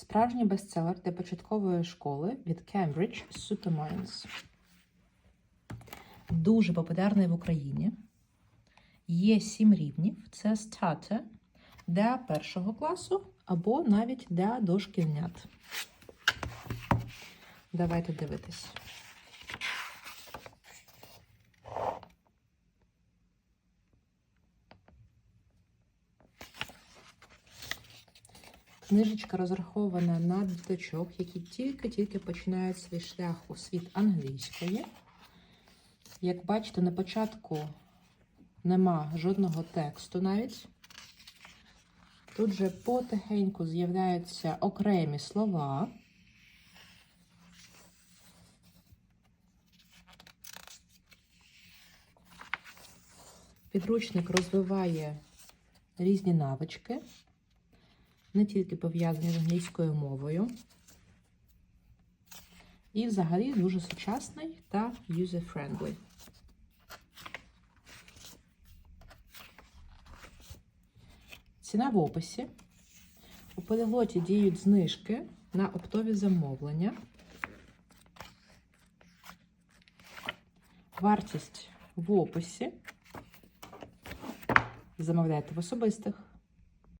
Справжній бестселер для початкової школи від Cambridge Superminds. Дуже популярний в Україні. Є сім рівнів. Це стати для першого класу або навіть для дошкільнят. Давайте дивитись. Книжечка розрахована на діточок, які тільки-тільки починають свій шлях у світ англійської. Як бачите, на початку нема жодного тексту навіть. Тут же потихеньку з'являються окремі слова. Підручник розвиває різні навички, не тільки пов'язані з англійською мовою. І взагалі дуже сучасний та user-friendly. Ціна в описі. У поліглоті діють знижки на оптові замовлення. Вартість в описі. Замовляйте в особистих.